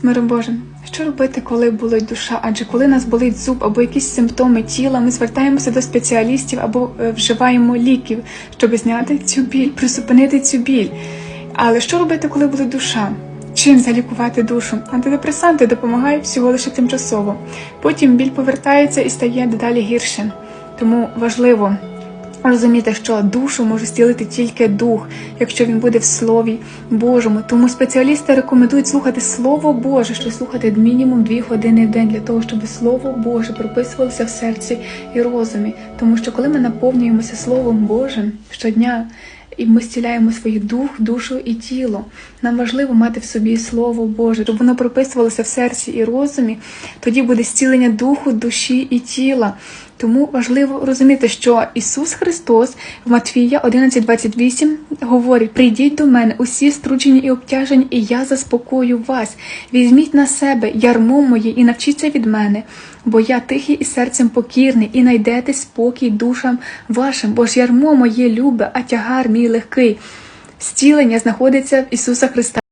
З миром Божим, що робити, коли болить душа? Адже коли нас болить зуб або якісь симптоми тіла, ми звертаємося до спеціалістів або е, вживаємо ліків, щоб зняти цю біль, присупинити цю біль. Але що робити, коли болить душа? Чим залікувати душу? Антидепресанти допомагають всього лише тимчасово. Потім біль повертається і стає дедалі гірше. Тому важливо розуміти, що душу може зцілити тільки дух, якщо він буде в Слові Божому. Тому спеціалісти рекомендують слухати Слово Боже, що слухати мінімум дві години в день для того, щоб Слово Боже прописувалося в серці і розумі. Тому що коли ми наповнюємося Словом Божим щодня. І ми зціляємо свій дух, душу і тіло. Нам важливо мати в собі Слово Боже, щоб воно прописувалося в серці і розумі. Тоді буде зцілення духу, душі і тіла. Тому важливо розуміти, що Ісус Христос в Матвія 11.28 говорить: прийдіть до мене, усі струджені і обтяжені, і я заспокою вас. Візьміть на себе ярмо моє і навчіться від мене, бо я тихий і серцем покірний, і найдете спокій душам вашим, бо ж ярмо моє любе, а тягар мій легкий. Зцілення знаходиться в Ісуса Христа.